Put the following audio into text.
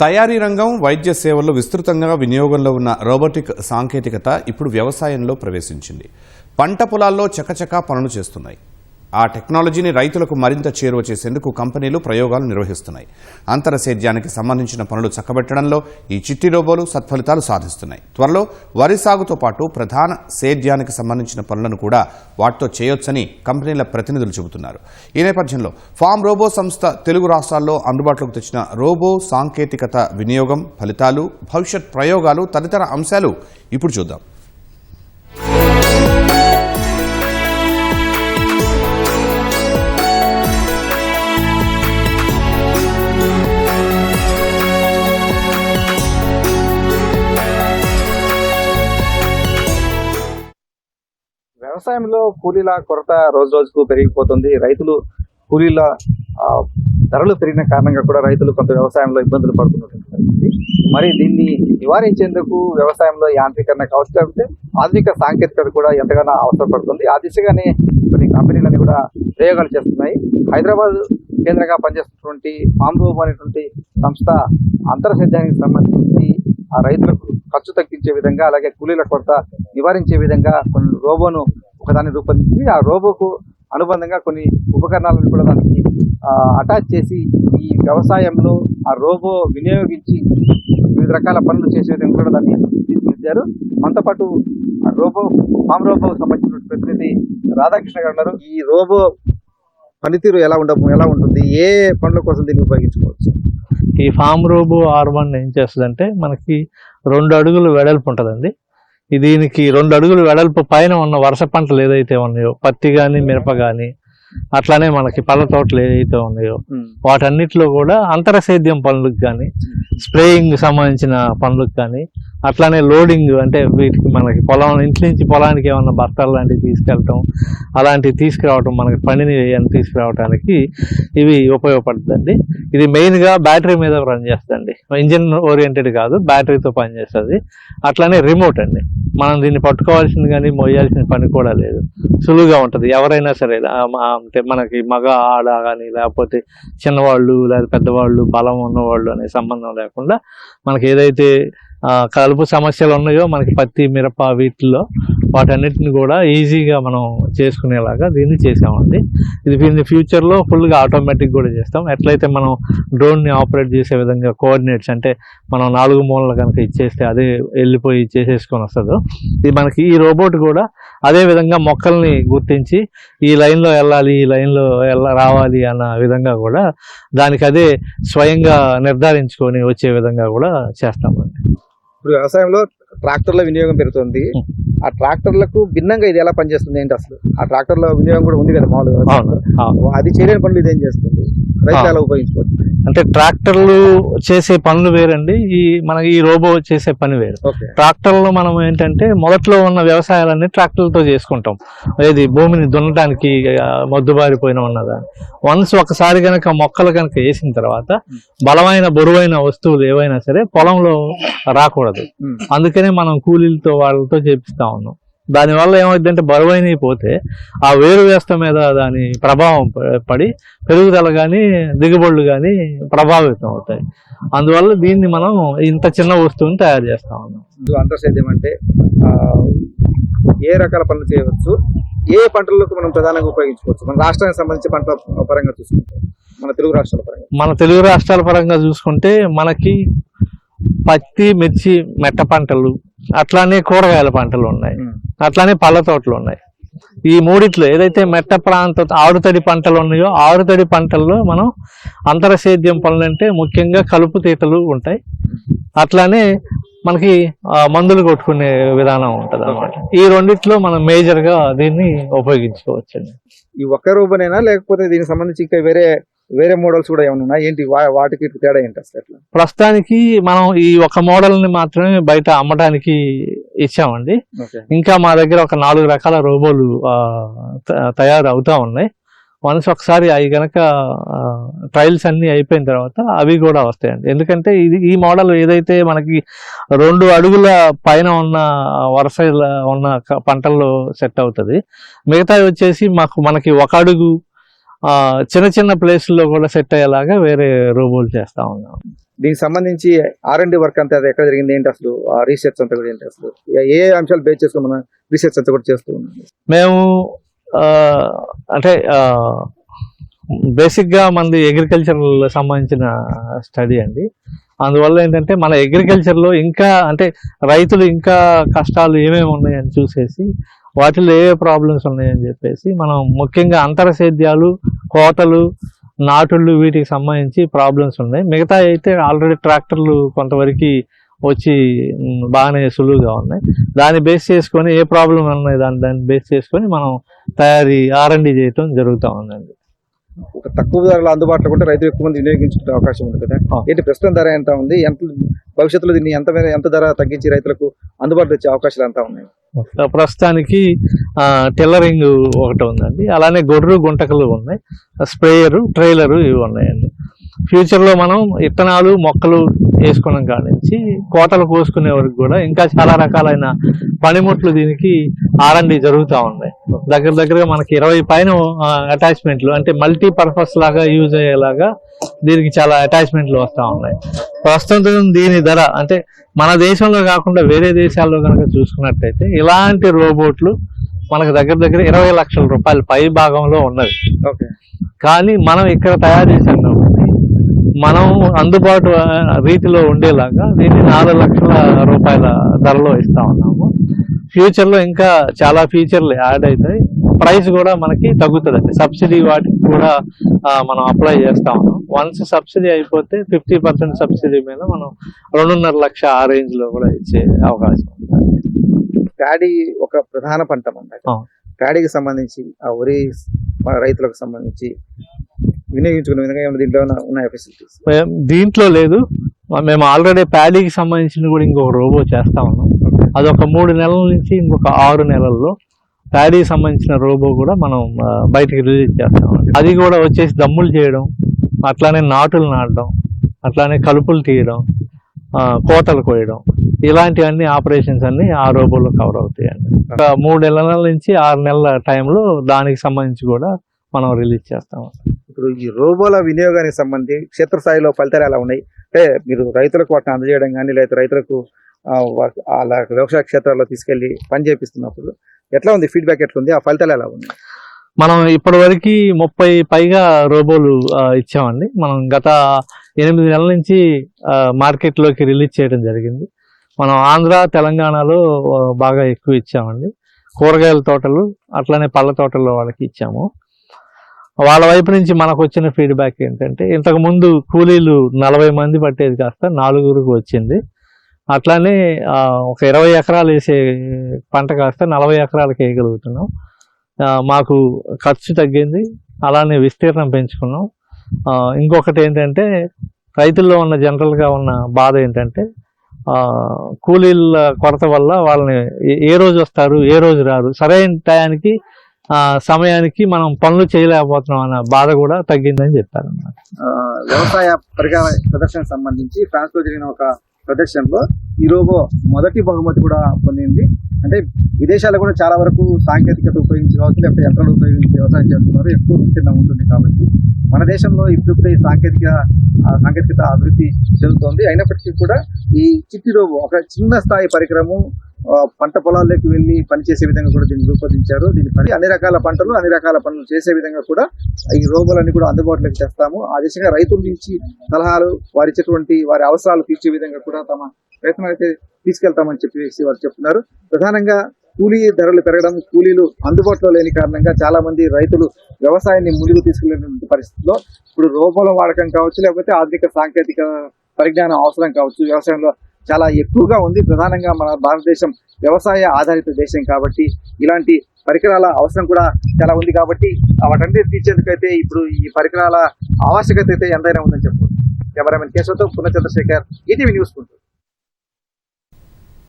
తయారీ రంగం వైద్య సేవల్లో విస్తృతంగా వినియోగంలో ఉన్న రోబోటిక్ సాంకేతికత ఇప్పుడు వ్యవసాయంలో ప్రవేశించింది. పంట పొలాల్లో చకచకా పనులు చేస్తున్నాయి. ఆ టెక్నాలజీని రైతులకు మరింత చేరువ చేసేందుకు కంపెనీలు ప్రయోగాలు నిర్వహిస్తున్నాయి. అంతర సేద్యానికి సంబంధించిన పనులు చక్కబెట్టడంలో ఈ చిట్టి రోబోలు సత్ఫలితాలు సాధిస్తున్నాయి. త్వరలో వరి సాగుతో పాటు ప్రధాన సేద్యానికి సంబంధించిన పనులను కూడా వాటితో చేయొచ్చని కంపెనీల ప్రతినిధులు చెబుతున్నారు. ఈ నేపథ్యంలో ఫామ్ రోబో సంస్థ తెలుగు రాష్ట్రాల్లో అందుబాటులోకి తెచ్చిన రోబో సాంకేతికత వినియోగం ఫలితాలు భవిష్యత్ ప్రయోగాలు తదితర అంశాలు ఇప్పుడు చూద్దాం. వ్యవసాయంలో కూలీల కొరత రోజు రోజుకు పెరిగిపోతుంది. రైతులు కూలీల ధరలు పెరిగిన కారణంగా కూడా రైతులు కొంత వ్యవసాయంలో ఇబ్బందులు పడుతున్నటువంటి మరి దీన్ని నివారించేందుకు వ్యవసాయంలో యాంత్రీకరణ కావచ్చు లేకపోతే ఆధునిక సాంకేతికత కూడా ఎంతగానో అవసరపడుతుంది. ఆ దిశగానే కొన్ని కంపెనీలన్నీ కూడా ప్రయోగాలు చేస్తున్నాయి. హైదరాబాద్ కేంద్రంగా పనిచేస్తున్నటువంటి ఫామ్ అనేటువంటి సంస్థ అంతర సేద్యానికి సంబంధించి ఆ రైతులకు ఖర్చు తగ్గించే విధంగా అలాగే కూలీల కొరత నివారించే విధంగా కొన్ని రోబోను ఒకదాన్ని రూపొందించి ఆ రోబోకు అనుబంధంగా కొన్ని ఉపకరణాలను కూడా దానికి అటాచ్ చేసి ఈ వ్యవసాయంలో ఆ రోబో వినియోగించి వివిధ రకాల పనులు చేసే విధంగా కూడా దాన్ని తీర్చిదిద్దారు మనతో పాటు ఆ రోబో ఫామ్ రోబో సంబంధించిన ప్రతినిధి రాధాకృష్ణ గారు ఉన్నారు. ఈ రోబో పనితీరు ఎలా ఉండ ఎలా ఉంటుంది? ఏ పనుల కోసం దీన్ని ఉపయోగించుకోవచ్చు? ఈ ఫామ్ రోబో ఆర్ వన్ ఏం చేస్తుందంటే మనకి రెండు అడుగులు వెడల్పు ఉంటుందండి. దీనికి రెండు అడుగులు వెడల్పు పైన ఉన్న వరుస పంటలు ఏదైతే ఉన్నాయో పత్తి కానీ మిరప కానీ అట్లానే మనకి పళ్ళ తోటలు ఏదైతే ఉన్నాయో వాటన్నిటిలో కూడా అంతర సేద్యం పనులకు కానీ స్ప్రేయింగ్ సంబంధించిన పనులకు కానీ అట్లానే లోడింగ్ అంటే వీటికి మనకి పొలం ఇంటి నుంచి పొలానికి ఏమన్నా బస్తాలు లాంటివి తీసుకెళ్ళటం అలాంటివి తీసుకురావటం మనకి పనిని అని తీసుకురావడానికి ఇవి ఉపయోగపడుతుందండి. ఇది మెయిన్గా బ్యాటరీ మీద రన్ చేస్తుంది ఇంజిన్ ఓరియంటెడ్ కాదు బ్యాటరీతో పనిచేస్తుంది. అట్లానే రిమోట్ అండి. మనం దీన్ని పట్టుకోవాల్సింది కానీ మోయాల్సిన పని కూడా లేదు. సులువుగా ఉంటుంది. ఎవరైనా సరే అంటే మనకి మగ ఆడ కానీ లేకపోతే చిన్నవాళ్ళు లేదా పెద్దవాళ్ళు బలం ఉన్నవాళ్ళు అనే సంబంధం లేకుండా మనకి ఏదైతే కలుపు సమస్యలు ఉన్నాయో మనకి పత్తి మిరప వీటిల్లో వాటన్నిటిని కూడా ఈజీగా మనం చేసుకునేలాగా దీన్ని చేసామండి. ఇది దీన్ని ఫ్యూచర్లో ఫుల్గా ఆటోమేటిక్ కూడా చేస్తాం. ఎట్లయితే మనం డ్రోన్ని ఆపరేట్ చేసే విధంగా కోఆర్డినేట్స్ అంటే మనం నాలుగు మూలలు కనుక ఇచ్చేస్తే అదే వెళ్ళిపోయి చేసేసుకొని వస్తుందో ఇది మనకి ఈ రోబోట్ కూడా అదే విధంగా మొక్కల్ని గుర్తించి ఈ లైన్లో వెళ్ళాలి ఈ లైన్లో వెళ్ళ రావాలి అన్న విధంగా కూడా దానికి అదే స్వయంగా నిర్ధారించుకొని వచ్చే విధంగా కూడా చేస్తామండి. ఇప్పుడు వ్యవసాయంలో ట్రాక్టర్ల వినియోగం పెరుగుతుంది. ఆ ట్రాక్టర్లకు భిన్నంగా ఇది ఎలా పనిచేస్తుంది ఏంటి అసలు? ఆ ట్రాక్టర్ల వినియోగం కూడా ఉంది కదా మామూలుగా. అది చేయలేని పనులు ఇదేం చేస్తుంది? రైతులు ఆ. ఎలా ఉపయోగించుకోవచ్చు. అంటే ట్రాక్టర్లు చేసే పనులు వేరండి. ఈ మన ఈ రోబో చేసే పని వేరు. ట్రాక్టర్లో మనం ఏంటంటే మొదట్లో ఉన్న వ్యవసాయాలన్నీ ట్రాక్టర్లతో చేసుకుంటాం. ఏది భూమిని దున్నడానికి మొద్దుబారిపోయిన ఉన్నదా? వన్స్ ఒకసారి కనుక మొక్కలు కనుక వేసిన తర్వాత బలమైన బరువైన వస్తువులు ఏవైనా సరే పొలంలో రాకూడదు. అందుకనే మనం కూలీలతో వాళ్ళతో చేపిస్తా ఉన్నాం. దానివల్ల ఏమైందంటే బరువైన పోతే ఆ వేరు వ్యవస్థ మీద దాని ప్రభావం పడి పెరుగుదల కానీ దిగుబడులు కానీ ప్రభావితం అవుతాయి. అందువల్ల దీన్ని మనం ఇంత చిన్న వస్తువుని తయారు చేస్తా ఉన్నాం అంతర్సేద్యం అంటే ఏ రకాల పనులు చేయవచ్చు ఏ పంటలకు మనం ప్రధానంగా ఉపయోగించుకోవచ్చు? మన రాష్ట్రానికి సంబంధించి పంటల పరంగా చూసుకుంటే మన తెలుగు రాష్ట్రాల పరంగా. మన తెలుగు రాష్ట్రాల పరంగా చూసుకుంటే మనకి పత్తి మిర్చి మెట్ట పంటలు అట్లానే కూరగాయల పంటలు ఉన్నాయి. అట్లానే పళ్ళ తోటలు ఉన్నాయి. ఈ మూడిట్లో ఏదైతే మెట్ట ప్రాంత ఆరుతడి పంటలు ఉన్నాయో ఆరుతడి పంటల్లో మనం అంతర సేద్యం పనులు అంటే ముఖ్యంగా కలుపు తీతలు ఉంటాయి. అట్లానే మనకి మందులు కొట్టుకునే విధానం ఉంటుంది అనమాట ఈ రెండిట్లో మనం మేజర్గా దీన్ని ఉపయోగించుకోవచ్చండి. ఈ ఒక్క రూపనేనా? లేకపోతే దీనికి సంబంధించి ఇంకా వేరే వేరే మోడల్స్ కూడా ఏమైనా ఉన్నాయి? ఏంటి? వాటికి తేడా ఏంటి అసలు ప్రస్తుతానికి మనం ఈ ఒక మోడల్ని మాత్రమే బయట అమ్మడానికి ఇచ్చామండి. ఇంకా మా దగ్గర ఒక నాలుగు రకాల రోబోలు తయారు అవుతా ఉన్నాయి. వన్స్ ఒకసారి అవి గనక ట్రయల్స్ అన్ని అయిపోయిన తర్వాత అవి కూడా వస్తాయండి. ఎందుకంటే ఇది ఈ మోడల్ ఏదైతే మనకి రెండు అడుగుల పైన ఉన్న వరుస ఉన్న పంటల్లో సెట్ అవుతుంది. మిగతావి వచ్చేసి మాకు మనకి ఒక అడుగు చిన్న చిన్న ప్లేస్లో కూడా సెట్ అయ్యేలాగా వేరే రోబోలు చేస్తా ఉన్నాం. దీనికి సంబంధించి ఆర్ అండ్ వర్క్ అంతా ఎక్కడ జరిగింది? ఏంటి అసలు? ఆ రీసెర్చ్ అంతా కూడా ఏంటి అసలు? ఏ ఏ అంశాలు బేస్ చేసుకుని మనం రీసెర్చ్ అంతా కూడా చేస్తూ ఉన్నాం? మేము అంటే బేసిక్గా మనది అగ్రికల్చర్ సంబంధించిన స్టడీ అండి. అందువల్ల ఏంటంటే మన అగ్రికల్చర్లో ఇంకా అంటే రైతులు ఇంకా కష్టాలు ఏమేమి ఉన్నాయని చూసేసి వాటిలో ఏ ప్రాబ్లమ్స్ ఉన్నాయని చెప్పేసి మనం ముఖ్యంగా అంతర సేద్యాలు కోతలు నాటుళ్ళు వీటికి సంబంధించి ప్రాబ్లమ్స్ ఉన్నాయి. మిగతా అయితే ఆల్రెడీ ట్రాక్టర్లు కొంతవరకు వచ్చి బాగానే సులువుగా ఉన్నాయి. దాన్ని బేస్ చేసుకొని ఏ ప్రాబ్లం ఉన్నాయి దాన్ని దాన్ని బేస్ చేసుకొని మనం తయారీ ఆర్ఎండి చేయటం జరుగుతూ ఉందండి. ఒక తక్కువ ధరలో అందుబాటులో కూడా రైతులు ఎక్కువ మంది వినియోగించుకునే అవకాశం ఉంది కదా. ఏంటి ప్రస్తుతం ధర ఎంత ఉంది? ఎంత భవిష్యత్తులో దీన్ని ఎంత ఎంత ధర తగ్గించి రైతులకు అందుబాటులో వచ్చే అవకాశాలు ఎంత ఉన్నాయి? ప్రస్తుతానికి టెల్లరింగ్ ఒకటి ఉందండి. అలానే గొర్రు గుంటకలు ఉన్నాయి. స్ప్రేయరు ట్రైలరు ఇవి ఉన్నాయండి. ఫ్యూచర్లో మనం ఇత్తనాలు మొక్కలు వేసుకున్నాం కాడి నుంచి కోతలు కోసుకునే వరకు కూడా ఇంకా చాలా రకాలైన పనిముట్లు దీనికి ఆర్ఎండి జరుగుతూ ఉన్నాయి. దగ్గర దగ్గరగా మనకి ఇరవై పైన అటాచ్మెంట్లు అంటే మల్టీ పర్పస్ లాగా యూజ్ అయ్యేలాగా దీనికి చాలా అటాచ్మెంట్లు వస్తూ ఉన్నాయి. ప్రస్తుతం దీని ధర అంటే మన దేశంలో కాకుండా వేరే దేశాల్లో కనుక చూసుకున్నట్టయితే ఇలాంటి రోబోట్లు మనకు దగ్గర దగ్గర ఇరవై లక్షల రూపాయల పై భాగంలో ఉన్నది ఓకే. కానీ మనం ఇక్కడ తయారు చేసాం మనం అందుబాటు రీతిలో ఉండేలాగా దీన్ని నాలుగు లక్షల రూపాయల ధరలో ఇస్తా ఉన్నాము. ఫ్యూచర్లో ఇంకా చాలా ఫీచర్లు యాడ్ అవుతాయి. ప్రైస్ కూడా మనకి తగ్గుతుందండి. సబ్సిడీ వాటికి కూడా మనం అప్లై చేస్తా ఉన్నాం. వన్స్ సబ్సిడీ అయిపోతే ఫిఫ్టీ పర్సెంట్ సబ్సిడీ మీద మనం రెండున్నర లక్ష ఆ రేంజ్లో కూడా ఇచ్చే అవకాశం ప్యాడీ ఒక ప్రధాన పంట అన్నమాట. ప్యాడీకి సంబంధించి ఆ వరి రైతులకు సంబంధించి వినియోగించుకునే విధంగా ఏమైనా దీంట్లో ఉన్నాయా ఫెసిలిటీస్ దీంట్లో లేదు. మేము ఆల్రెడీ ప్యాడీకి సంబంధించిన కూడా ఇంకొక రోబో చేస్తా ఉన్నాం. అది ఒక మూడు నెలల నుంచి ఇంకొక ఆరు నెలల్లో ప్యాడీకి సంబంధించిన రోబో కూడా మనం బయటికి రిలీజ్ చేస్తాం. అది కూడా వచ్చేసి దమ్ములు చేయడం అట్లానే నాటులు నాటడం అట్లానే కలుపులు తీయడం కోతలు కోయడం ఇలాంటివన్నీ ఆపరేషన్స్ అన్ని ఆ రోబోలో కవర్ అవుతాయండి. ఒక మూడు నెలల నుంచి ఆరు నెలల టైంలో దానికి సంబంధించి కూడా మనం రిలీజ్ చేస్తాం. ఇప్పుడు ఈ రోబోల వినియోగానికి సంబంధించి క్షేత్రస్థాయిలో ఫలితాలు ఎలా ఉన్నాయి? అంటే మీరు రైతులకు వాటిని అందజేయడం కానీ లేదా రైతులకు అలా వ్యవసాయ క్షేత్రాల్లో తీసుకెళ్ళి పని చేపిస్తున్నప్పుడు ఎట్లా ఉంది? ఫీడ్బ్యాక్ ఎట్లా ఉంది ఆ ఫలితాలు ఎలా ఉన్నాయి? మనం ఇప్పటి వరకు ముప్పై పైగా రోబోలు ఇచ్చామండి. మనం గత ఎనిమిది నెలల నుంచి మార్కెట్లోకి రిలీజ్ చేయడం జరిగింది. మనం ఆంధ్ర తెలంగాణలో బాగా ఎక్కువ ఇచ్చామండి. కూరగాయల తోటలు అట్లనే పళ్ళ తోటల్లో వాళ్ళకి ఇచ్చాము. వాళ్ళ వైపు నుంచి మనకు వచ్చిన ఫీడ్బ్యాక్ ఏంటంటే ఇంతకుముందు కూలీలు నలభై మంది పట్టేది కాస్త నాలుగురికి వచ్చింది. అట్లానే ఒక ఇరవై ఎకరాలు వేసే పంట కాస్త నలభై ఎకరాలకు వేయగలుగుతున్నాం. మాకు ఖర్చు తగ్గింది. అలానే విస్తీర్ణం పెంచుకున్నాం. ఇంకొకటి ఏంటంటే రైతుల్లో ఉన్న జనరల్గా ఉన్న బాధ ఏంటంటే కూలీల కొరత వల్ల వాళ్ళని ఏ- ఏ రోజు వస్తారు ఏ రోజు రారు. సరైన టయానికి సమయానికి మనం పనులు చేయలేకపోతున్నాం అన్న బాధ కూడా తగ్గిందని చెప్పారు అన్నమాట వ్యవసాయ పరికర ప్రదర్శనకు సంబంధించి ఫ్రాన్స్లో జరిగిన ఒక ప్రదర్శనలో ఈ రోబో మొదటి బహుమతి కూడా పొందింది. అంటే విదేశాల్లో కూడా చాలా వరకు సాంకేతికత ఉపయోగించి కావచ్చు లేకపోతే యంత్రాలు ఉపయోగించి వ్యవసాయం చేస్తున్నారు. ఎక్కువ విస్తీర్ణం ఉంటుంది కాబట్టి. మన దేశంలో ఇప్పుడు ఈ సాంకేతిక సాంకేతికత అభివృద్ధి చెందుతోంది. అయినప్పటికీ కూడా ఈ చిట్టి రోబో ఒక చిన్న స్థాయి పరికరము పంట పొలాల్లోకి వెళ్ళి పనిచేసే విధంగా కూడా దీన్ని రూపొందించారు. దీని పని అన్ని రకాల పంటలు అన్ని రకాల పనులు చేసే విధంగా కూడా ఈ రోబోలన్నీ కూడా అందుబాటులోకి తెస్తాము. ఆ దిశగా రైతుల నుంచి సలహాలు వారి ఇచ్చేటువంటి వారి అవసరాలు తీర్చే విధంగా కూడా తమ ప్రయత్నం అయితే తీసుకెళ్తామని చెప్పేసి వారు చెప్తున్నారు. ప్రధానంగా కూలీ ధరలు పెరగడం కూలీలు అందుబాటులో లేని కారణంగా చాలా మంది రైతులు వ్యవసాయాన్ని ముందుకు తీసుకెళ్ళేటువంటి పరిస్థితిలో ఇప్పుడు రోబోల వాడకం కావచ్చు లేకపోతే ఆధునిక సాంకేతిక పరిజ్ఞానం అవసరం కావచ్చు వ్యవసాయంలో చాలా ఎక్కువగా ఉంది. ప్రధానంగా మన భారతదేశం వ్యవసాయ ఆధారిత దేశం కాబట్టి ఇలాంటి పరికరాల అవసరం కూడా చాలా ఉంది కాబట్టి వాటన్నిటి తీర్చేందుకైతే ఇప్పుడు ఈ పరికరాల ఆవశ్యకత అయితే ఎంతైనా ఉందని చెప్పు కెమెరామెన్ కేశవతో పునః చంద్రశేఖర్ ఈటీవీ న్యూస్ ఉంటుంది